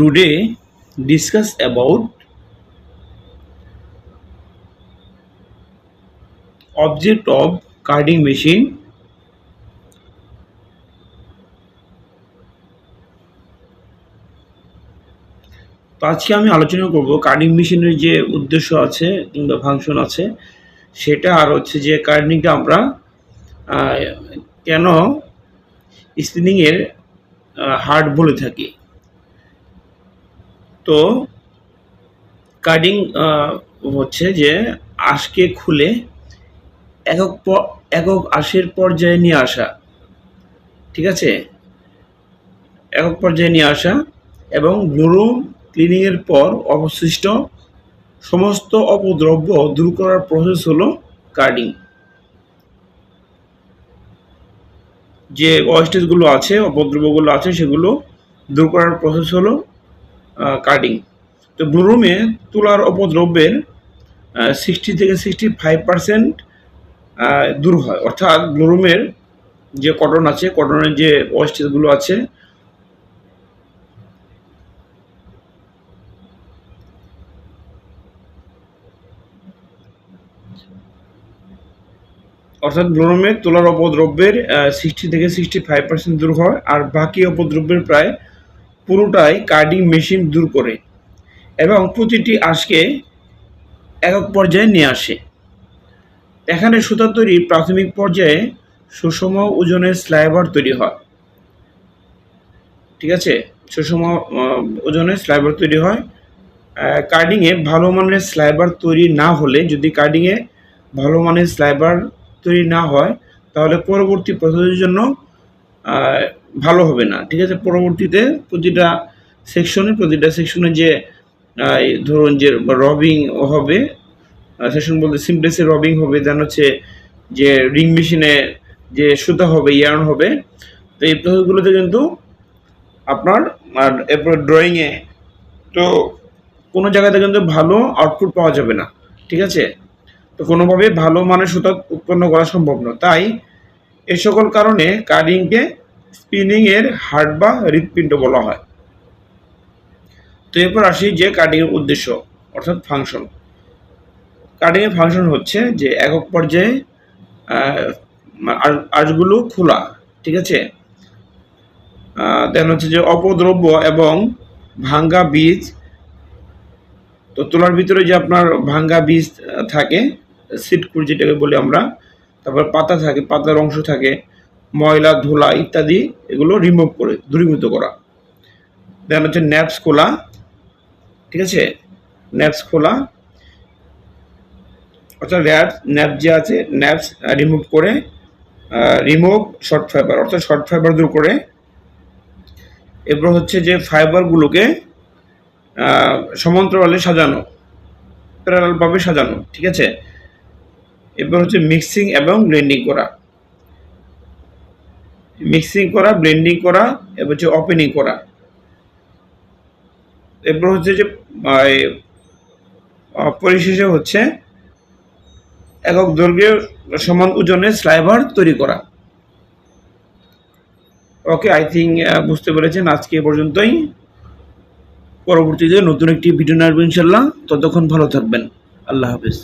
today discuss about object of carding machine. তো আজকে আমি আলোচনা করব কার্ডিং মেশিনের যে উদ্দেশ্য আছে কিংবা ফাংশন আছে, সেটা আর হচ্ছে যে কার্ডিংটা আমরা কেন স্পিনিংয়ের হার্ড বলে থাকি। তো কার্ডিং হচ্ছে যে আঁশকে খুলে একক একক আঁশের পর্যায়ে নিয়ে আসা, ঠিক আছে? একক পর্যায়ে নিয়ে আসা এবং ব্লুরুম ক্লিনিংয়ের পর অবশিষ্ট সমস্ত অপদ্রব্য দূর করার প্রসেস হলো কার্ডিং যে ওয়েস্টেজগুলো আছে, অপদ্রব্যগুলো আছে, সেগুলো দূর করার প্রসেস হলো কার্ডিং তো ব্লুরুমে তুলার অপদ্রব্যের সিক্সটি থেকে সিক্সটি ফাইভ পার্সেন্ট দূর হয়। অর্থাৎ ব্লুরুমের যে কটন আছে কটনের যে ওয়েস্টেজগুলো আছে, অর্থাৎ ব্লোরোমের তোলার অপদ্রব্যের সিক্সটি থেকে সিক্সটি ফাইভ পার্সেন্ট দূর হয়। আর বাকি অপদ্রব্যের প্রায় পুরোটাই কার্ডিং মেশিন দূর করে এবং প্রতিটি আঁশকে একক পর্যায়ে নিয়ে আসে। এখানে সুতা তৈরির প্রাথমিক পর্যায়ে সুষম ওজনের স্লাইবার তৈরি হয়। ঠিক আছে? সুষম ওজনের স্লাইবার তৈরি হয়। কার্ডিংয়ে ভালো মানের স্লাইবার তৈরি না হলে, যদি কার্ডিংয়ে ভালো মানের স্লাইবার তৈরি না হয়, তাহলে পরবর্তী প্রসেসের জন্য ভালো হবে না। ঠিক আছে? পরবর্তীতে প্রতিটা সেকশনে প্রতিটা সেকশনে যে ধরুন যে রবিং হবে সেকশন বলতে সিমপ্লেসে রবিং হবে দেন হচ্ছে যে রিং মেশিনে যে সুতা হবে ইয়ার্ন হবে, তো এই প্রসেসগুলোতে কিন্তু আপনার, আর এরপর ড্রয়িংয়ে তো কোনো জায়গাতে কিন্তু ভালো আউটপুট পাওয়া যাবে না। ঠিক আছে? তো কোনোভাবে ভালো মানের সুতা উৎপন্ন করা সম্ভব না। তাই এ সকল কারণে কার্ডিংকে স্পিনিং এর হার্ট বা হৃৎপিণ্ড বলা হয়। তো এরপর আসি যে এর উদ্দেশ্য, অর্থাৎ ফাংশন এর ফাংশন হচ্ছে যে একক পর্যায়ে আঁশগুলো খোলা, ঠিক আছে? দেন হচ্ছে যে অপদ্রব্য এবং ভাঙ্গা বীজ। তো তোলার ভিতরে যে আপনার ভাঙ্গা বীজ থাকে সিটকুর যেটাকে বলি আমরা তারপর পাতা থাকে, পাতার অংশ থাকে, ময়লা, ধুলা ইত্যাদি এগুলো রিমুভ করে, দূরীভূত করা। দেন হচ্ছে ন্যাপস খোলা, ঠিক আছে? ন্যাপস খোলা। অর্থাৎ র্যাপ, ন্যাপ যে আছে, ন্যাপস রিমুভ করে রিমুভ শর্ট ফাইবার অর্থাৎ শর্ট ফাইবার দূর করে। এরপর হচ্ছে যে ফাইবারগুলোকে সমান্তরালে সাজানো প্যারালালভাবে সাজানো, ঠিক আছে? এরপর হচ্ছে মিক্সিং এবং ব্লেন্ডিং করা। মিক্সিং করা ব্লেন্ডিং করা, এবার হচ্ছে ওপেনিং করা। এরপর হচ্ছে যে পরিশেষে হচ্ছে একক দৈর্ঘ্যের সমান ওজনের স্লাইভার তৈরি করা। ওকে আই থিঙ্ক বুঝতে পেরেছেন। আজকে এ পর্যন্তই। পরবর্তীতে নতুন একটি ভিডিও আসব ইনশাল্লাহ ততক্ষণ ভালো থাকবেন। আল্লাহ হাফিজ।